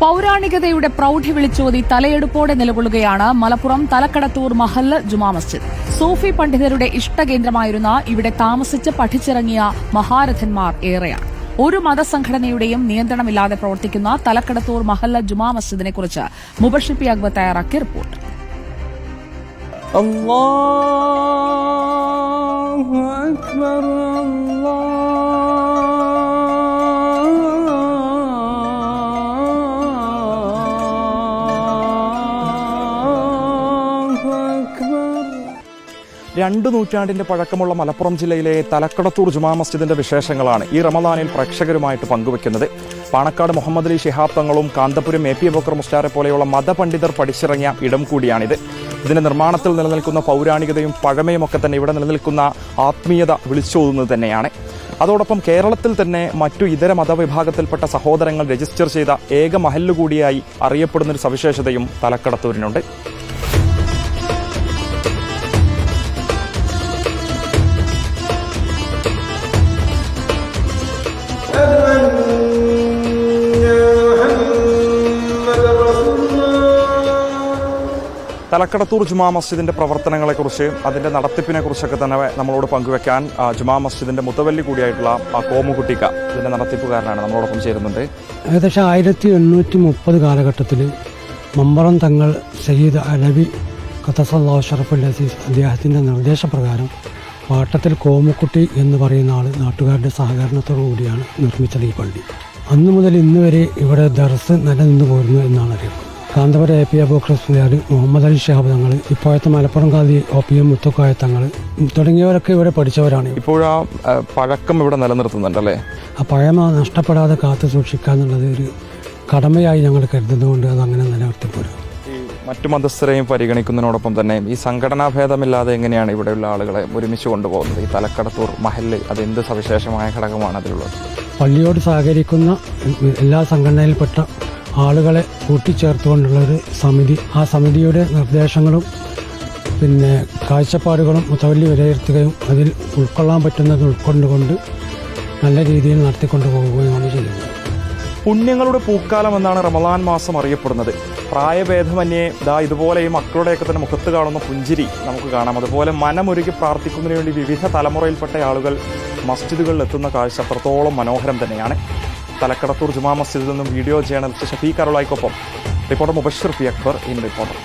പൌരാണികതയുടെ പ്രൌഢി വിളിച്ചോതി തലയെടുപ്പോടെ നിലകൊള്ളുകയാണ് മലപ്പുറം തലക്കടത്തൂർ മഹല്ല് ജുമാ മസ്ജിദ്. സൂഫി പണ്ഡിതരുടെ ഇഷ്ടകേന്ദ്രമായിരുന്ന ഇവിടെ താമസിച്ച് പഠിച്ചിറങ്ങിയ മഹാരഥന്മാർ ഏറെയാണ്. ഒരു മതസംഘടനയുടെയും നിയന്ത്രണമില്ലാതെ പ്രവർത്തിക്കുന്ന തലക്കടത്തൂർ മഹല്ല ജുമാ മസ്ജിദിനെക്കുറിച്ച് മുബഷിപ്പി അക്ബർ തയ്യാറാക്കിയ റിപ്പോർട്ട്. അക്ബർ. രണ്ട് നൂറ്റാണ്ടിന്റെ പഴക്കമുള്ള മലപ്പുറം ജില്ലയിലെ തലക്കടത്തൂർ ജുമാ മസ്ജിദിന്റെ വിശേഷങ്ങളാണ് ഈ റമദാനിൽ പ്രേക്ഷകരുമായിട്ട് പങ്കുവെക്കുന്നത്. പാണക്കാട് മുഹമ്മദ് അലി ഷിഹാബ് തങ്ങളും കാന്തപുരം എ പി ബക്കർ മുസ്റ്റാറെ പോലെയുള്ള മതപണ്ഡിതർ പഠിച്ചിറങ്ങിയ ഇടം കൂടിയാണിത്. ഇതിന്റെ നിർമ്മാണത്തിൽ നിലനിൽക്കുന്ന പൗരാണികതയും പഴമയും ഒക്കെ തന്നെ ഇവിടെ നിലനിൽക്കുന്ന ആത്മീയത വിളിച്ചോതുന്നത് തന്നെയാണ്. അതോടൊപ്പം കേരളത്തിൽ തന്നെ മറ്റു ഇതര മതവിഭാഗത്തിൽപ്പെട്ട സഹോദരങ്ങൾ രജിസ്റ്റർ ചെയ്ത ഏക മഹല്ലുകൂടിയായി അറിയപ്പെടുന്നൊരു സവിശേഷതയും തലക്കടത്തൂരിനുണ്ട്. തലക്കടത്തൂർ ജുമാ മസ്ജിദിന്റെ പ്രവർത്തനങ്ങളെക്കുറിച്ച് അതിന്റെ നടത്തിപ്പിനെ കുറിച്ചൊക്കെ തന്നെ നമ്മളോട് പങ്കുവെക്കാൻ ജുമാ മസ്ജിദിന്റെ മുത്തവല്ലി കൂടിയായിട്ടുള്ള കോമുകുട്ടിക്ക ഇതിന്റെ നടത്തിപ്പുകാരനാണ് നമ്മളോടൊപ്പം ചേരുന്നുണ്ട്. ഏകദേശം ആയിരത്തി എണ്ണൂറ്റി മുപ്പത് കാലഘട്ടത്തിൽ മമ്പറം തങ്ങൾ സയ്യിദ് അലവി ഖത്തസല്ലാ ഷറഫുൽ അസീസ് അദ്ദേഹത്തിന്റെ നിർദ്ദേശപ്രകാരം പാട്ടത്തിൽ കോമുക്കുട്ടി എന്ന് പറയുന്ന ആൾ നാട്ടുകാരുടെ സഹകരണത്തോടു കൂടിയാണ് നിർമ്മിച്ചത് ഈ പള്ളി. അന്നു മുതൽ ഇന്ന് വരെ ഇവിടെ ദർസ് നിലനിന്ന് പോരുന്നു എന്നാണ് അറിയുന്നത് കാന്തപുരം എ പി അബോക്രസ്ലിയാർ മുഹമ്മദ് അലി ഷഹാബ് തങ്ങൾ ഇപ്പോഴത്തെ Malappuram Khadi O P M Muthukoya Thangal തുടങ്ങിയവരൊക്കെ ഇവിടെ പഠിച്ചവരാണ്. ഇപ്പോഴാ പഴക്കം ഇവിടെ നിലനിർത്തുന്നുണ്ടല്ലേ ആ പഴമ നഷ്ടപ്പെടാതെ കാത്തു സൂക്ഷിക്കുക എന്നുള്ളത് ഒരു കടമയായി ഞങ്ങൾ കരുതുന്നതുകൊണ്ട് അത് അങ്ങനെ നിലനിർത്തിപ്പോരും. മറ്റു മതസ്ഥരെയും പരിഗണിക്കുന്നതിനോടൊപ്പം തന്നെ ഈ സംഘടനാ ഭേദമില്ലാതെ എങ്ങനെയാണ് ഇവിടെയുള്ള ആളുകളെ ഒരുമിച്ച് കൊണ്ടുപോകുന്നത്? ഈ തലക്കടത്തൂർ മഹല്ല് അത് എന്ത് സവിശേഷമായ ഘടകമാണ് അതിലുള്ളത്? പള്ളിയോട് സഹകരിക്കുന്ന എല്ലാ സംഘടനയിൽപ്പെട്ട ആളുകളെ കൂട്ടിച്ചേർത്തുകൊണ്ടുള്ളൊരു സമിതി. ആ സമിതിയുടെ നിർദ്ദേശങ്ങളും പിന്നെ കാഴ്ചപ്പാടുകളും മുത്തവല്ലി വിലയിരുത്തുകയും അതിൽ ഉൾക്കൊള്ളാൻ പറ്റുന്നത് ഉൾക്കൊണ്ടുകൊണ്ട് നല്ല രീതിയിൽ നടത്തിക്കൊണ്ടു പോകുകയാണ് ചെയ്യുന്നത്. പുണ്യങ്ങളുടെ പൂക്കാലം എന്നാണ് റമദാൻ മാസം അറിയപ്പെടുന്നത്. പ്രായഭേദമന്യേ ദാ ഇതുപോലെ ഈ മക്കളുടെയൊക്കെ തന്നെ മുഖത്ത് കാണുന്ന പുഞ്ചിരി നമുക്ക് കാണാം. അതുപോലെ മനമൊരുക്കി പ്രാർത്ഥിക്കുന്നതിന് വേണ്ടി വിവിധ തലമുറയിൽപ്പെട്ട ആളുകൾ മസ്ജിദുകളിൽ എത്തുന്ന കാഴ്ച അത്രത്തോളം മനോഹരം തന്നെയാണ്. തലക്കടത്തൂർ ജുമാ മസ്ജിദിൽ നിന്നും video journalist Shafeeq അറുളായിക്കൊപ്പം reporter Mubashir P Akbar in reporter.